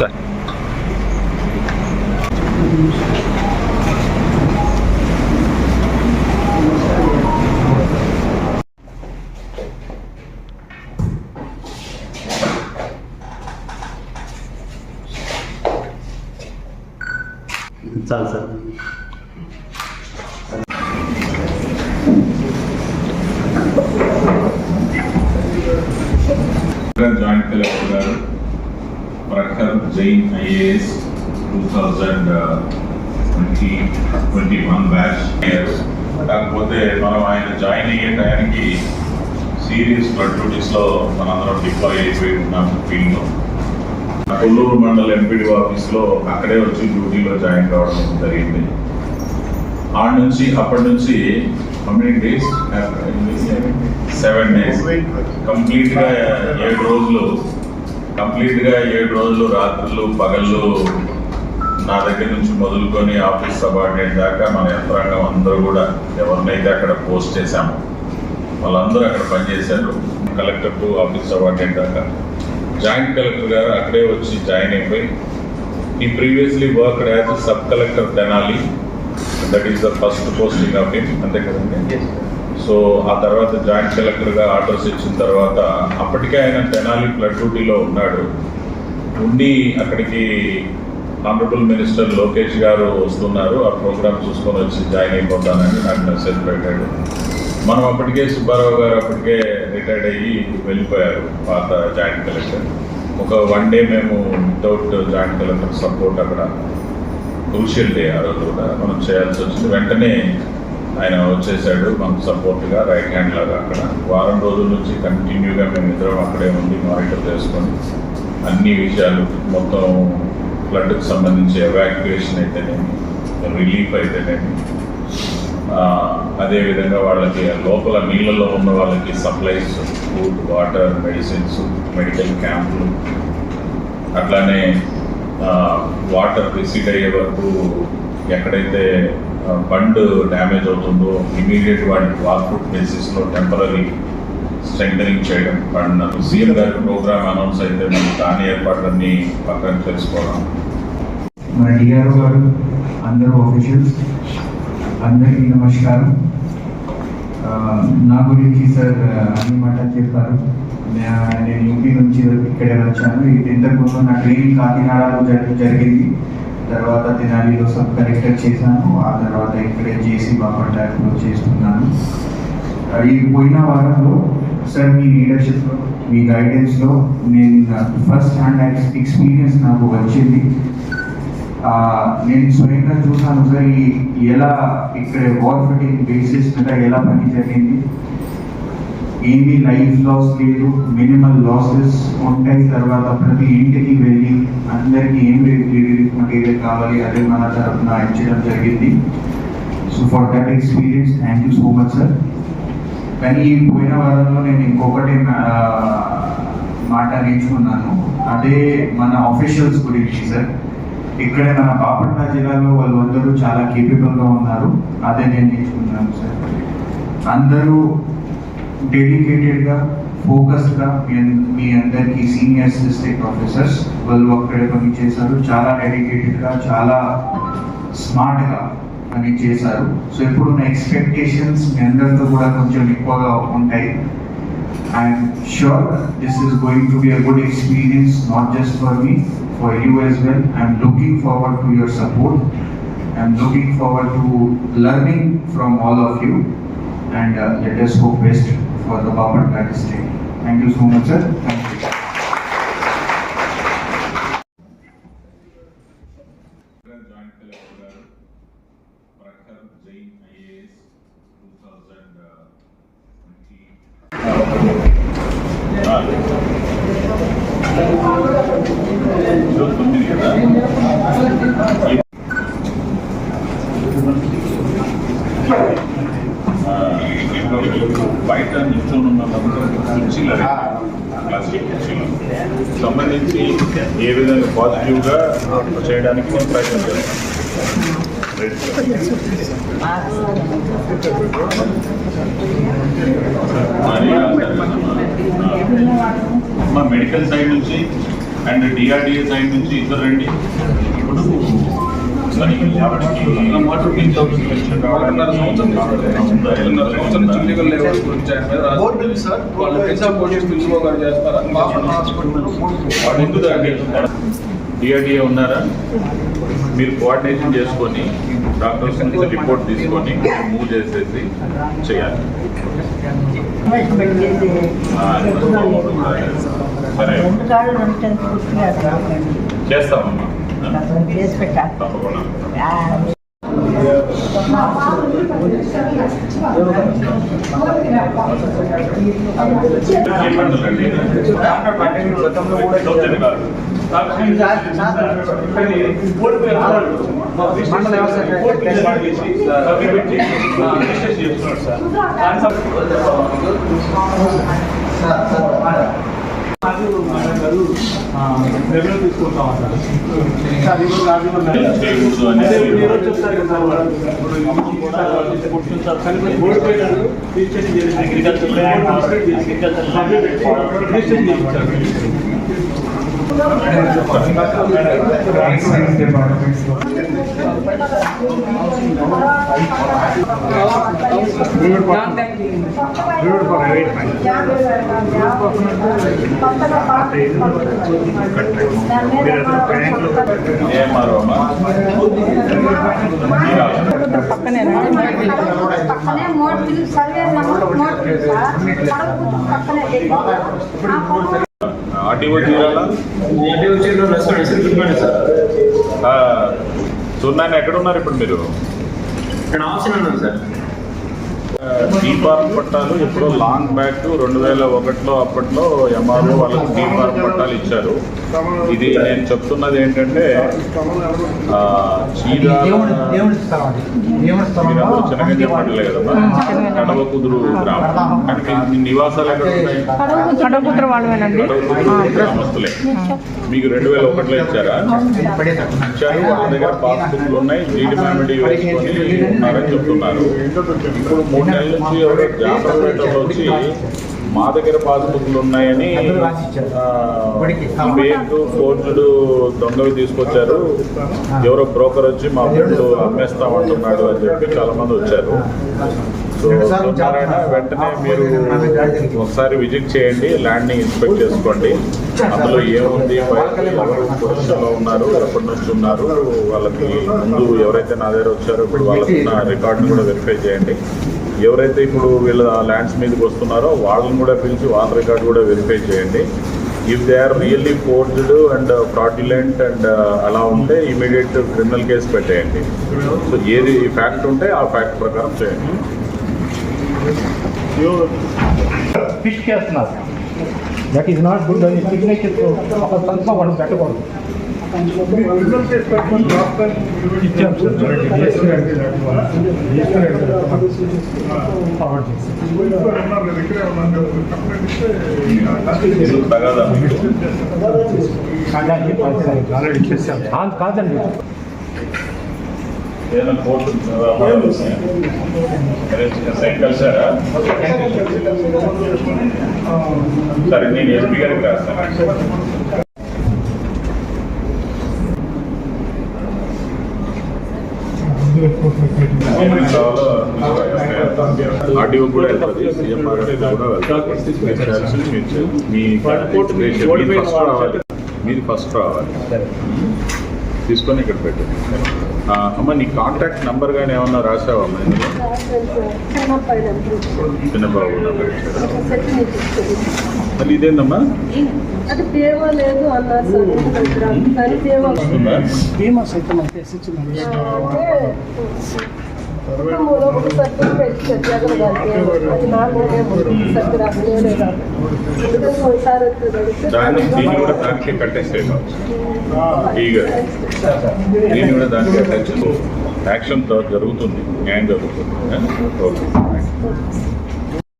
Sir చాలు sir joint collector గారు Prakhar Jain IAS two thousand twenty twenty one batch కాకపోతే మనం ఆయన జాయిన్ అయ్యే టయానికి సీరియస్ బ్లడ్ డ్యూటీస్లో మనందరం డిప్లాయ్ అయిపోయి ఉన్నాం ఫీల్డ్లో కొల్లూరు మండల ఎంపీడీ ఆఫీస్లో అక్కడే వచ్చి డ్యూటీలో జాయిన్ కావడం జరిగింది. ఆడ నుంచి అప్పటి నుంచి మెనీ డేస్ సెవెన్ డేస్ కంప్లీట్గా ఏడు రోజులు కంప్లీట్గా ఏడు రోజులు రాత్రులు పగళ్ళు నా దగ్గర నుంచి మొదలుకొని ఆఫీస్ సబార్డినేట్ దాకా మన యంత్రాంగం అందరూ కూడా ఎవరినైతే అక్కడ పోస్ట్ చేశామో వాళ్ళందరూ అక్కడ పనిచేశారు. కలెక్టర్ టు ఆఫీస్ సబార్డినేట్ దాకా. జాయింట్ కలెక్టర్ గారు అక్కడే వచ్చి జాయిన్ అయిపోయి ఈ previously work as sub collector Tenali. That is the first posting of him అంతే కదండి? సో ఆ తర్వాత జాయింట్ కలెక్టర్గా ఆర్డర్స్ ఇచ్చిన తర్వాత అప్పటికే ఆయన తెనాలి ఫ్లడ్ డ్యూటీలో ఉన్నాడు. ఉండి అక్కడికి ఆనరబుల్ మినిస్టర్ లోకేష్ గారు వస్తున్నారు. ఆ ప్రోగ్రామ్ చూసుకొని వచ్చి జాయిన్ అయిపోతానని నాకు మెసేజ్ పెట్టాడు. మనం అప్పటికే సుబ్బారావు గారు అప్పటికే రిటైర్డ్ అయ్యి వెళ్ళిపోయారు పాత జాయింట్ కలెక్టర్. ఒక వన్ డే మేము వితౌట్ జాయింట్ కలెక్టర్ సపోర్ట్ అక్కడ క్రూషియల్ డే ఆ రోజు కూడా మనం చేయాల్సి వచ్చింది. వెంటనే ఆయన వచ్చేసాడు మనకు సపోర్ట్గా రైట్ హ్యాండ్ లాగా అక్కడ. వారం రోజుల నుంచి కంటిన్యూగా మేము ఇద్దరం అక్కడే ఉండి మానిటర్ చేసుకొని అన్ని విషయాలు మొత్తం ఫ్లడ్కి సంబంధించి ఎవాక్యుయేషన్ అయితేనేమి రిలీఫ్ అయితేనేమి అదేవిధంగా వాళ్ళకి లోపల నీళ్ళలో ఉన్న వాళ్ళకి supplies food water medicines medical క్యాంపులు అట్లానే వాటర్ రిసీడ్ అయ్యే వరకు ఎక్కడైతే బండ్ డ్యామేజ్ అవుతుందో ఇమీడియట్ వాటికి వార్ఫుట్ బేసిస్లో టెంపరీ స్ట్రెంగ్ చేయడం బండ్ సీఎం గారి ప్రోగ్రామ్ అనౌన్స్ అయితే మేము దాని ఏర్పాట్లన్నీ పక్కన తెలుసుకోవడం మన డిఆర్ఓ గారు అందరూ ఆఫీషియల్స్ అందరికీ నమస్కారం. నా గురించి సార్ అన్ని మాటలు చెప్పారు. నేను యూపీ నుంచి ఇక్కడే వచ్చాను. ఇది ఇంతకుముందు నా ట్రైనింగ్ కాకినాడలో జరిగింది. తర్వాత తెనాలిలో సబ్ కలెక్టర్ చేశాను. ఆ తర్వాత ఇక్కడే చేసి ట్యాక్లో చేస్తున్నాను. ఆ, ఈ పోయిన వారంలో సార్ మీ లీడర్షిప్లో మీ గైడెన్స్లో నేను ఫస్ట్ హ్యాండ్ ఎక్స్పీరియన్స్ నాకు వచ్చింది. నేను స్వయంగా చూసాను సార్ ఈ ఎలా ఇక్కడ వార్ ఫిటింగ్ బేసిస్ మీద ఎలా పని జరిగింది. ఏమీ లైఫ్ లాస్ లేదు మినిమల్ లాసెస్ ఉంటాయి. తర్వాత ప్రతి ఇంటికి వెళ్ళి అందరికీ ఏం రిలీఫ్ మెటీరియల్ కావాలి అదే మన తరఫున ఇచ్చడం జరిగింది. So for that experience thank you so much sir కానీ ఈ పోయిన వారంలో నేను ఇంకొకటి మాట నేర్చుకున్నాను. అదే మన ఆఫీషియల్స్ గురించి సార్ ఇక్కడ మన బాపట్ల జిల్లాలో వాళ్ళందరూ చాలా కేపబుల్గా ఉన్నారు. అదే నేను నేర్చుకున్నాను సార్ అందరూ డెడికేటెడ్గా ఫోకస్గా మీ మీ అందరికీ సీనియర్ డిస్ట్రిక్ట్ ఆఫీసర్స్ వాళ్ళు అక్కడే పనిచేశారు చాలా డెడికేటెడ్గా చాలా స్మార్ట్గా పని చేశారు సో ఇప్పుడు ఉన్న ఎక్స్పెక్టేషన్స్ మీ అందరితో కూడా కొంచెం ఎక్కువగా ఉంటాయి I'm sure this is going to be a good experience not just for me for you as well I'm looking forward to your support I'm looking forward to learning from all of you and let's hope best for the Babatla district. Thank you so much, sir. Thank you. సంబంధించి ఏ విధంగా పాజిటివ్గా చేయడానికి మేము ప్రయత్నం చేస్తాను. మరి మా medical side నుంచి అండ్ డిఆర్డిఏ సైడ్ నుంచి ఇద్దరు రండి. ఇప్పుడు డిఆర్డిఏ ఉన్నారా? మీరు కోఆర్డినేషన్ చేసుకొని డాక్టర్స్ నుంచి రిపోర్ట్ తీసుకొని మూవ్ చేసేసి చేయాలి. సరే. చేస్తామమ్మా. చేసి పెట్టాలి తప్పకుండా ఏమంటారండి? గారు. మండల వ్యవసాయ చేయకూడదు అనేది ఎక్సైజ్ డిపార్ట్మెంట్స్లో ఏమారో అమ్మా పక్కనే మోడ్ బిల్ సర్వే నెంబర్ మోడ్ బిల్ సార్ కడప పక్కనే ఆర్టీఓ తీరాలా సున్నాన్ని ఎక్కడ ఉన్నారు ఇప్పుడు మీరు? ఇక్కడ ఆప్షన్ ఉన్నాను సార్ ఫార్మ్ పట్టాలు ఎప్పుడో లాంగ్ బ్యాక్ రెండు వేల ఒకటిలో అప్పట్లో ఎంఆర్ఓ వాళ్ళకి ఫార్మ్ పట్టాలు ఇచ్చారు. ఇది నేను చెప్తున్నది ఏంటంటే చిన్నగా చెప్పట్లే కదమ్మా కడవ కుదురు గ్రామం. అంటే నివాసాలు ఎక్కడ ఉన్నాయి? గ్రామస్తులే. మీకు రెండు వేల ఒకటిలో ఇచ్చారా? ఇచ్చారు. వాళ్ళ దగ్గర పాస్బుక్లు ఉన్నాయి. డీడీ మ్యామిడీ వేసుకొని ఉన్నారని చెప్తున్నారు. ఇప్పుడు మూడు నెలల నుంచి జాతరపేటలో వచ్చి మా దగ్గర పాస్బుక్లు ఉన్నాయని ఫేక్ ఫోర్జుడు దొంగవి తీసుకొచ్చారు. ఎవరో బ్రోకర్ వచ్చి మా ముందు అమ్మేస్తామంటున్నాడు అని చెప్పి చాలా మంది వచ్చారు. సో సత్యనారాయణ వెంటనే మీరు ఒకసారి విజిట్ చేయండి ల్యాండ్ని ఇన్స్పెక్ట్ చేసుకోండి. అందులో ఏముంది? ఎవరు పొజిషన్లో ఉన్నారు. ఎప్పటి నుంచి ఉన్నారు? వాళ్ళకి ముందు ఎవరైతే నా దగ్గర వచ్చారో ఇప్పుడు వాళ్ళకి రికార్డుని కూడా వెరిఫై చేయండి. ఎవరైతే ఇప్పుడు వీళ్ళ ల్యాండ్స్ మీదకి వస్తున్నారో వాళ్ళని కూడా పిలిచి వాళ్ళ రికార్డు కూడా వెరిఫై చేయండి. If they are really forged and fraudulent and అలా ఉంటే ఇమీడియట్ క్రిమినల్ కేసు పెట్టేయండి. సో ఏది ఫ్యాక్ట్ ఉంటే ఆ ఫ్యాక్ట్ ప్రకారం చేయండి. ఫిష్ చేస్తున్నారు దట్ ఈస్ నాట్ గుడ్ అని సిగ్నేచర్ ఒక సంస్థ వాళ్ళు పెట్టకూడదు. ఇచ్చాం సార్ ఫార్వర్డ్ చేసి ఇది తగాదా మీకు? ఆల్రెడీ ఇచ్చేసాం కాదండి ఏదైనా కోర్టు సైన్ కలిసారా సరే నేను ఎస్పీ గారికి రాస్తాను ఏమేమి కావాలో ఆర్డీఓ కూడా వెళ్తుంది సీఎంఆర్ కూడా వెళ్తుంది మీరు. మీ ఫస్ట్ రావాలి. మీరు ఫస్ట్ రావాలి. తీసుకొని ఇక్కడ పెట్టండి. ఆ, అమ్మ నీ కాంటాక్ట్ నంబర్ కానీ ఏమన్నా రాసావా అమ్మ? చిన్నబాబు నంబర్ మళ్ళీ ఇదేందమ్మా? అది తేవ లేదు అన్నారు సార్ బీమా సైతం అయితే శిక్షణ ఎందుకంటే ఒకసారి దాన్ని దీన్ని కూడా దానికే కట్టేస్తే ఈగ. దీన్ని కూడా దానికి అటాచ్ యాక్షన్ జరుగుతుంది. న్యాయం జరుగుతుంది. ఓకే.